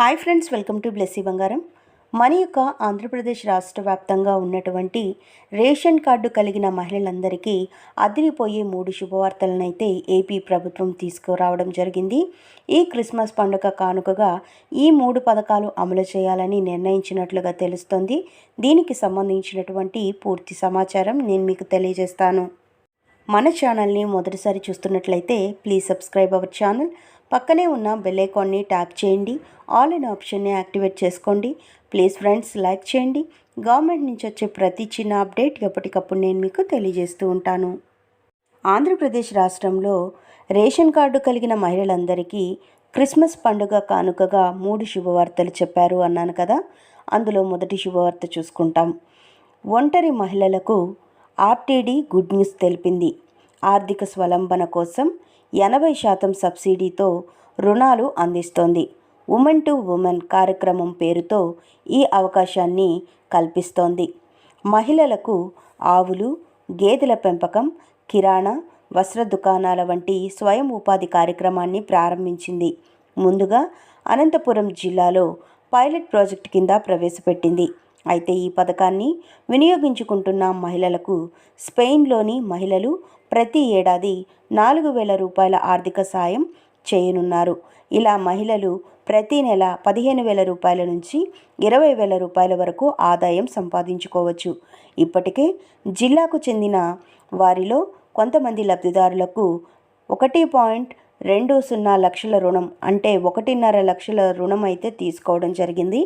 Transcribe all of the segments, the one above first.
Hi friends welcome to Blessy Bangaram. మన యొక్క ఆంధ్రప్రదేశ్ రాష్ట్ర వ్యాప్తంగా ఉన్నటువంటి రేషన్ కార్డు కలిగిన మహిళలందరికీ అదిరిపోయే మూడు శుభవార్తలను అయితే ఏపీ ప్రభుత్వం తీసుకురావడం జరిగింది. ఈ క్రిస్మస్ పండుగ కానుకగా ఈ మూడు పథకాలు అమలు చేయాలని నిర్ణయించినట్లుగా తెలుస్తోంది. దీనికి సంబంధించినటువంటి పూర్తి సమాచారం నేను మీకు తెలియజేస్తాను. మన ఛానల్ని మొదటిసారి చూస్తున్నట్లయితే ప్లీజ్ సబ్స్క్రైబ్ అవర్ ఛానల్. పక్కనే ఉన్న బెల్ ఐకాన్ని ట్యాప్ చేయండి. ఆల్ ఇన్ ఆప్షన్ని యాక్టివేట్ చేసుకోండి. ప్లీజ్ ఫ్రెండ్స్ లైక్ చేయండి. గవర్నమెంట్ నుంచి వచ్చే ప్రతి చిన్న అప్డేట్ ఎప్పటికప్పుడు నేను మీకు తెలియజేస్తూ ఉంటాను. ఆంధ్రప్రదేశ్ రాష్ట్రంలో రేషన్ కార్డు కలిగిన మహిళలందరికీ క్రిస్మస్ పండుగ కానుకగా మూడు శుభవార్తలు చెప్పారు అన్నాను కదా. అందులో మొదటి శుభవార్త చూసుకుంటాం. ఒంటరి మహిళలకు ఆర్టీడీ గుడ్ న్యూస్ తెలిపింది. ఆర్థిక స్వలంబన కోసం ఎనభై శాతం సబ్సిడీతో రుణాలు అందిస్తోంది. ఉమెన్ టు ఉమెన్ కార్యక్రమం పేరుతో ఈ అవకాశాన్ని కల్పిస్తోంది. మహిళలకు ఆవులు గేదెల పెంపకం కిరాణా వస్త్ర దుకాణాల వంటి స్వయం ఉపాధి కార్యక్రమాన్ని ప్రారంభించింది. ముందుగా అనంతపురం జిల్లాలో పైలట్ ప్రాజెక్ట్ కింద ప్రవేశపెట్టింది. అయితే ఈ పథకాన్ని వినియోగించుకుంటున్న మహిళలకు స్పెయిన్లోని మహిళలు ప్రతి ఏడాది నాలుగు వేల రూపాయల ఆర్థిక సాయం చేయనున్నారు. ఇలా మహిళలు ప్రతి నెల పదిహేను వేల రూపాయల నుంచి ఇరవై వేల రూపాయల వరకు ఆదాయం సంపాదించుకోవచ్చు. ఇప్పటికే జిల్లాకు చెందిన వారిలో కొంతమంది లబ్ధిదారులకు ఒకటి పాయింట్ రెండు సున్నా లక్షల రుణం అంటే ఒకటిన్నర లక్షల రుణం అయితే తీసుకోవడం జరిగింది.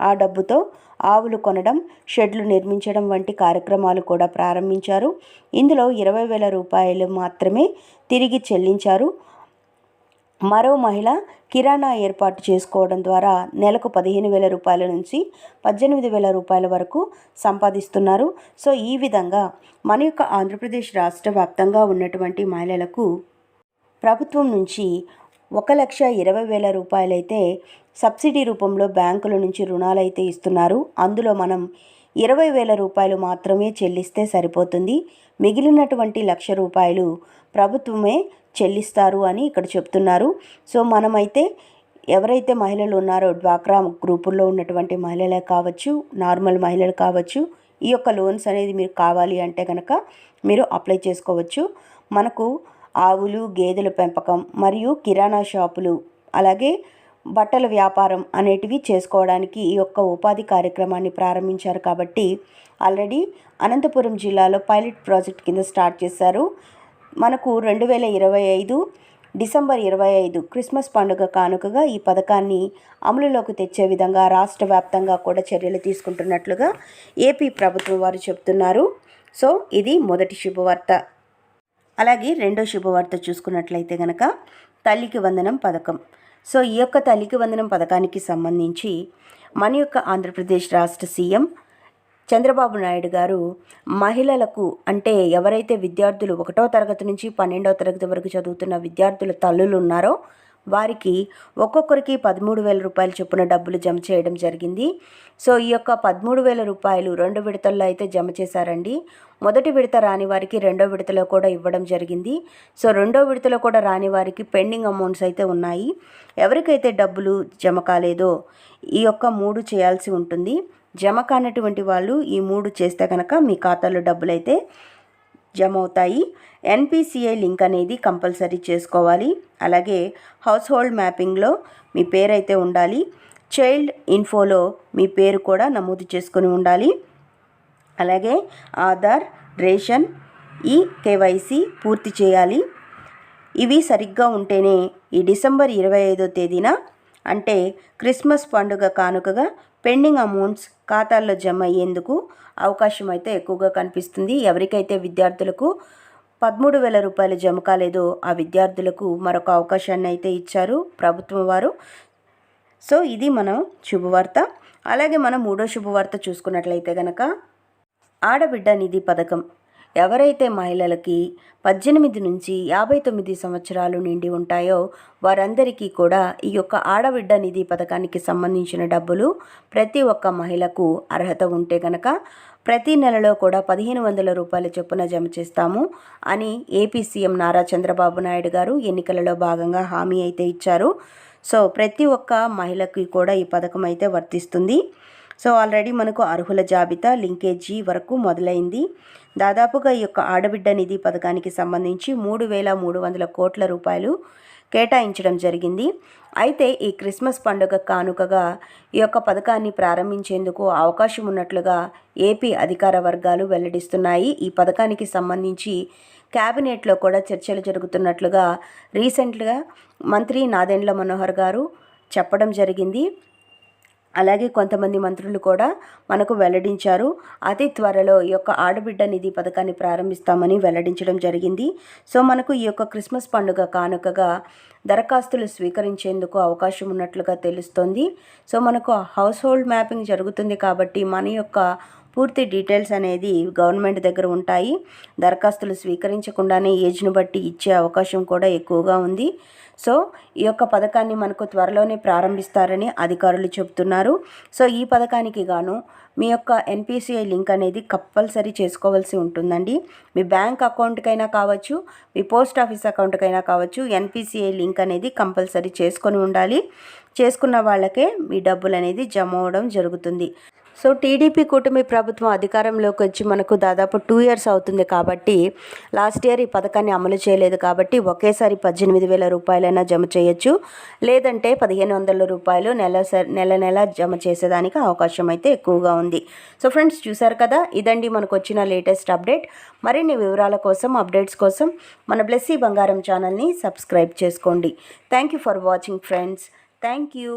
ఆ డబ్బుతో ఆవులు కొనడం షెడ్లు నిర్మించడం వంటి కార్యక్రమాలు కూడా ప్రారంభించారు. ఇందులో ఇరవై వేల రూపాయలు మాత్రమే తిరిగి చెల్లించారు. మరో మహిళ కిరాణా ఏర్పాటు చేసుకోవడం ద్వారా నెలకు పదిహేను వేల రూపాయల నుంచి పద్దెనిమిది వేల రూపాయల వరకు సంపాదిస్తున్నారు. సో ఈ విధంగా మన యొక్క ఆంధ్రప్రదేశ్ రాష్ట్ర వ్యాప్తంగా ఉన్నటువంటి మహిళలకు ప్రభుత్వం నుంచి ఒక లక్ష ఇరవై వేల రూపాయలైతే సబ్సిడీ రూపంలో బ్యాంకుల నుంచి రుణాలు అయితే ఇస్తున్నారు. అందులో మనం ఇరవై వేల రూపాయలు మాత్రమే చెల్లిస్తే సరిపోతుంది. మిగిలినటువంటి లక్ష రూపాయలు ప్రభుత్వమే చెల్లిస్తారు అని ఇక్కడ చెప్తున్నారు. సో మనమైతే ఎవరైతే మహిళలు ఉన్నారో డ్వాక్రా గ్రూపుల్లో ఉన్నటువంటి మహిళలే కావచ్చు నార్మల్ మహిళలు కావచ్చు ఈ యొక్క లోన్స్ అనేది మీరు కావాలి అంటే కనుక మీరు అప్లై చేసుకోవచ్చు. మనకు ఆవులు గేదెల పెంపకం మరియు కిరాణా షాపులు అలాగే బట్టల వ్యాపారం అనేటివి చేసుకోవడానికి ఈ యొక్క ఉపాధి కార్యక్రమాన్ని ప్రారంభించారు కాబట్టి ఆల్రెడీ అనంతపురం జిల్లాలో పైలట్ ప్రాజెక్ట్ కింద స్టార్ట్ చేశారు. మనకు రెండు వేల ఇరవై ఐదు డిసెంబర్ ఇరవై ఐదు క్రిస్మస్ పండుగ కానుకగా ఈ పథకాన్ని అమలులోకి తెచ్చే విధంగా రాష్ట్ర వ్యాప్తంగా కూడా చర్యలు తీసుకుంటున్నట్లుగా ఏపీ ప్రభుత్వం వారు చెప్తున్నారు సో ఇది మొదటి శుభవార్త. అలాగే రెండో శుభవార్త చూసుకున్నట్లయితే గనక తల్లికి వందనం పథకం. సో ఈ యొక్క తల్లికి వందనం పథకానికి సంబంధించి మన యొక్క ఆంధ్రప్రదేశ్ రాష్ట్ర సీఎం చంద్రబాబు నాయుడు గారు మహిళలకు అంటే ఎవరైతే విద్యార్థులు ఒకటో తరగతి నుంచి పన్నెండవ తరగతి వరకు చదువుతున్న విద్యార్థుల తల్లులు ఉన్నారో వారికి ఒక్కొక్కరికి పదమూడు వేల రూపాయలు చొప్పున డబ్బులు జమ చేయడం జరిగింది. సో ఈ యొక్క పదమూడు వేల రూపాయలు రెండు విడతల్లో అయితే జమ చేశారండి. మొదటి విడత రాని వారికి రెండో విడతలో కూడా ఇవ్వడం జరిగింది. సో రెండో విడతలో కూడా రాని వారికి పెండింగ్ అమౌంట్స్ అయితే ఉన్నాయి. ఎవరికైతే డబ్బులు జమ కాలేదో ఈ యొక్క మూడు చేయాల్సి ఉంటుంది. జమ కానటువంటి వాళ్ళు ఈ మూడు చేస్తే కనుక మీ ఖాతాలో డబ్బులు అయితే జమ అవుతాయి ఎన్పిసిఐ లింక్ అనేది కంపల్సరీ చేసుకోవాలి. అలాగే హౌస్ హోల్డ్ మ్యాపింగ్లో మీ పేరైతే ఉండాలి. చైల్డ్ ఇన్ఫోలో మీ పేరు కూడా నమోదు చేసుకొని ఉండాలి. అలాగే ఆధార్ రేషన్ ఈ కేవైసీ పూర్తి చేయాలి. ఇవి సరిగ్గా ఉంటేనే ఈ డిసెంబర్ ఇరవై ఐదో తేదీన అంటే క్రిస్మస్ పండుగ కానుకగా పెండింగ్ అమౌంట్స్ ఖాతాల్లో జమ అయ్యేందుకు అవకాశం అయితే ఎక్కువగా కనిపిస్తుంది. ఎవరికైతే విద్యార్థులకు పదమూడు వేల రూపాయలు జమ కాలేదో ఆ విద్యార్థులకు మరొక అవకాశాన్ని అయితే ఇచ్చారు ప్రభుత్వం వారు. సో ఇది మనం శుభవార్త. అలాగే మనం మూడో శుభవార్త చూసుకున్నట్లయితే కనుక ఆడబిడ్డ నిధి పథకం ఎవరైతే మహిళలకి పద్దెనిమిది నుంచి యాభై తొమ్మిది సంవత్సరాలు నిండి ఉంటాయో వారందరికీ కూడా ఈ యొక్క ఆడబిడ్డ నిధి పథకానికి సంబంధించిన డబ్బులు ప్రతి ఒక్క మహిళకు అర్హత ఉంటే గనక ప్రతి నెలలో కూడా పదిహేను వందల రూపాయల చొప్పున జమ చేస్తాము అని ఏపీ సీఎం నారా చంద్రబాబు నాయుడు గారు ఎన్నికలలో భాగంగా హామీ అయితే ఇచ్చారు. సో ప్రతి ఒక్క మహిళకి కూడా ఈ పథకం అయితే వర్తిస్తుంది. సో ఆల్రెడీ మనకు అర్హుల జాబితా లింకేజీ వరకు మొదలైంది. దాదాపుగా ఈ యొక్క ఆడబిడ్డ నిధి పథకానికి సంబంధించి మూడు వేల మూడు వందల కోట్ల రూపాయలు కేటాయించడం జరిగింది. అయితే ఈ క్రిస్మస్ పండుగ కానుకగా ఈ యొక్క పథకాన్ని ప్రారంభించేందుకు అవకాశం ఉన్నట్లుగా ఏపీ అధికార వర్గాలు వెల్లడిస్తున్నాయి. ఈ పథకానికి సంబంధించి క్యాబినెట్లో కూడా చర్చలు జరుగుతున్నట్లుగా రీసెంట్గా మంత్రి నాదెండ్ల మనోహర్ గారు చెప్పడం జరిగింది. అలాగే కొంతమంది మంత్రులు కూడా మనకు వెల్లడించారు. అతి త్వరలో ఈ యొక్క ఆడబిడ్డ నిధి పథకాన్ని ప్రారంభిస్తామని వెల్లడించడం జరిగింది. సో మనకు ఈ యొక్క క్రిస్మస్ పండుగ కానుకగా దరఖాస్తులు స్వీకరించేందుకు అవకాశం ఉన్నట్లుగా తెలుస్తోంది. సో మనకు హౌస్ హోల్డ్ మ్యాపింగ్ జరుగుతుంది కాబట్టి మన యొక్క పూర్తి డీటెయిల్స్ అనేది గవర్నమెంట్ దగ్గర ఉంటాయి. దరఖాస్తులు స్వీకరించకుండానే ఏజ్ను బట్టి ఇచ్చే అవకాశం కూడా ఎక్కువగా ఉంది. సో ఈ యొక్క పథకాన్ని మనకు త్వరలోనే ప్రారంభిస్తారని అధికారులు చెబుతున్నారు. సో ఈ పథకానికి గాను మీ యొక్క ఎన్పిసిఐ లింక్ అనేది కంపల్సరీ చేసుకోవాల్సి ఉంటుందండి. మీ బ్యాంక్ అకౌంట్కైనా కావచ్చు మీ పోస్ట్ ఆఫీస్ అకౌంట్కైనా కావచ్చు ఎన్పిసిఐ లింక్ అనేది కంపల్సరీ చేసుకొని ఉండాలి. చేసుకున్న వాళ్ళకే మీ డబ్బులు అనేది జమ అవ్వడం జరుగుతుంది. సో టీడీపీ కూటమి ప్రభుత్వం అధికారంలోకి వచ్చి మనకు దాదాపు టూ ఇయర్స్ అవుతుంది కాబట్టి లాస్ట్ ఇయర్ ఈ పథకాన్ని అమలు చేయలేదు కాబట్టి ఒకేసారి పద్దెనిమిది వేల రూపాయలైనా జమ చేయొచ్చు. లేదంటే పదిహేను వందల రూపాయలు నెల నెల నెల జమ చేసేదానికి అవకాశం అయితే ఎక్కువగా ఉంది. సో ఫ్రెండ్స్ చూసారు కదా? ఇదండి మనకు వచ్చిన లేటెస్ట్ అప్డేట్ మరిన్ని వివరాల కోసం అప్డేట్స్ కోసం మన బ్లెస్సీ బంగారం ఛానల్ని సబ్స్క్రైబ్ చేసుకోండి. Thank you for watching friends thank you